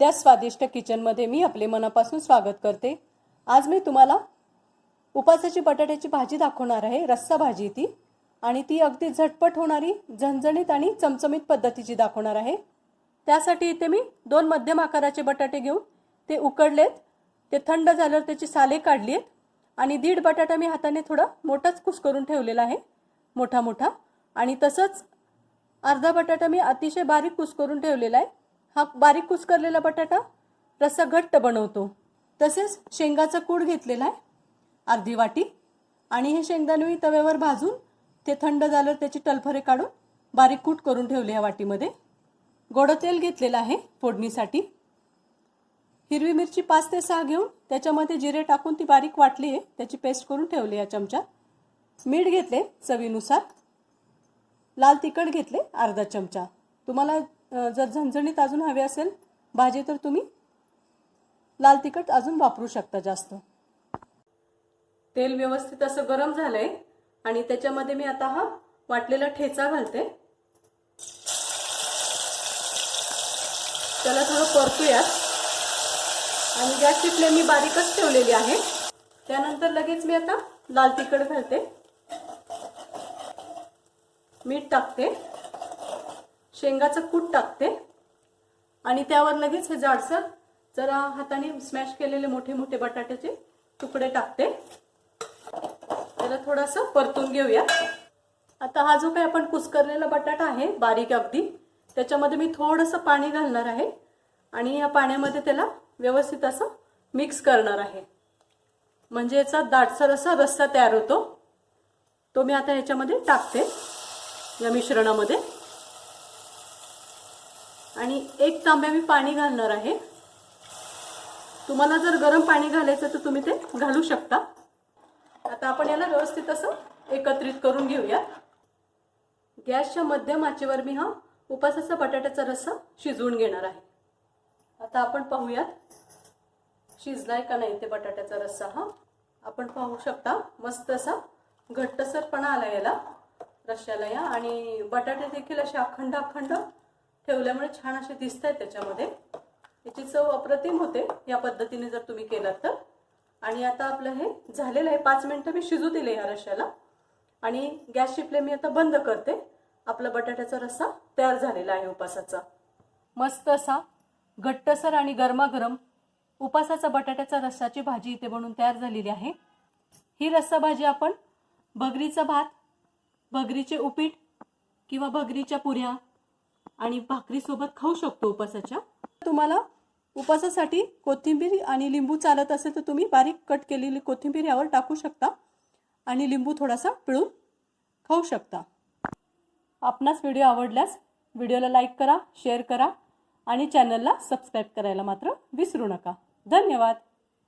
विद्या स्वादिष्ट किचनमध्ये मी आपले मनापासून स्वागत करते. आज मी तुम्हाला उपासाची बटाट्याची भाजी दाखवणार आहे रस्सा भाजी ती. आणि ती अगदी झटपट होणारी झणझणीत आणि चमचमीत पद्धतीची दाखवणार आहे. त्यासाठी इथे मी दोन मध्यम आकाराचे बटाटे घेऊन ते उकडलेत. ते थंड झाल्यावर त्याची साले काढली आहेत आणि दीड बटाटा मी हाताने थोडा मोठाच कुस करून ठेवलेला आहे. मोठा मोठा. आणि तसंच अर्धा बटाटा मी अतिशय बारीक कुस करून ठेवलेला आहे. हा बारीक कुसकरलेला बटाटा रस्सा घट्ट बनवतो. तसेच शेंगाचा कूड घेतलेला आहे अर्धी वाटी. आणि हे शेंगदाणे मी तव्यावर भाजून ते थंड झालं त्याची टलफरे काढून बारीक कूट करून ठेवले या वाटीमध्ये. गोडं तेल घेतलेलं आहे फोडणीसाठी. हिरवी मिरची पाच ते सहा घेऊन त्याच्यामध्ये जिरे टाकून ती बारीक वाटली आहे त्याची पेस्ट करून ठेवली या चमच्यात मीठ घेतले चवीनुसार. लाल तिखट घेतले अर्धा चमचा. तुम्हाला जर झणझणीत अजून हवे असेल भाजी तर तुम्ही लाल तिखट अजून वापरू शकता जास्त. तेल व्यवस्थित असं गरम झालंय आणि त्याच्यामध्ये मी आता हा वाटलेला ठेचा घालते. त्याला थोडं परतूयात. आणि गॅसची फ्लेम मी बारीकच ठेवलेली आहे. त्यानंतर लगेच मी आता लाल तिखट घालते. मीठ टाकते. शेंगाचं कूट टाकते. आणि त्यावर लगेच हे जाडसर जरा हाताने स्मॅश केलेले मोठे मोठे बटाट्याचे तुकडे टाकते. त्याला थोडंसं परतून घेऊया. आता हा जो काही आपण कुसकरलेला बटाटा आहे बारीक अगदी त्याच्यामध्ये मी थोडंसं पाणी घालणार आहे. आणि या पाण्यामध्ये त्याला व्यवस्थित असं मिक्स करणार आहे. म्हणजे याचा दाटसर असा रस्सा तयार होतो. तो मी आता ह्याच्यामध्ये टाकते या मिश्रणामध्ये. आणि एक तांब्या मी पाणी घालणार आहे. तुम्हाला जर गरम पाणी घालायचं तर तुम्ही ते घालू शकता. आता आपण याला व्यवस्थित असं एकत्रित करून घेऊया. गॅसच्या मध्यम आचेवर मी हा उपासाचा बटाट्याचा रस्सा शिजवून घेणार आहे. आता आपण पाहूयात शिजलाय का नाही ते बटाट्याचा रस्सा हा. आपण पाहू शकता मस्त असा घट्टसरपणा आला याला रश्श्याला या. आणि बटाटे देखील असे अखंड अखंड ठेवल्यामुळे छान असे दिसत आहेत त्याच्यामध्ये. याची चव अप्रतिम होते या पद्धतीने जर तुम्ही केलात तर. आणि आता आपलं हे झालेलं आहे पाच मिनटं मी शिजू दिले ह्या रश्याला. आणि गॅसची फ्लेम मी आता बंद करते. आपला बटाट्याचा रस्सा तयार झालेला आहे उपासाचा. मस्त असा घट्टसर आणि गरमागरम उपासाचा बटाट्याचा रस्साची भाजी इथे बनवून तयार झालेली आहे. ही रस्सा भाजी आपण भगरीचा भात भगरीचे उपीट किंवा भगरीच्या पुऱ्या आणि भाकरीसोबत खाऊ शकतो उपासाच्या? तुम्हाला उपासासाठी कोथिंबीर आणि लिंबू चालत असेल तर तुम्ही बारीक कट केलेली कोथिंबीर यावर टाकू शकता. आणि लिंबू थोडासा पिळून खाऊ शकता. आपणास व्हिडिओ आवडल्यास व्हिडिओला लाईक करा शेअर करा आणि चॅनलला सबस्क्राईब करायला मात्र विसरू नका. धन्यवाद.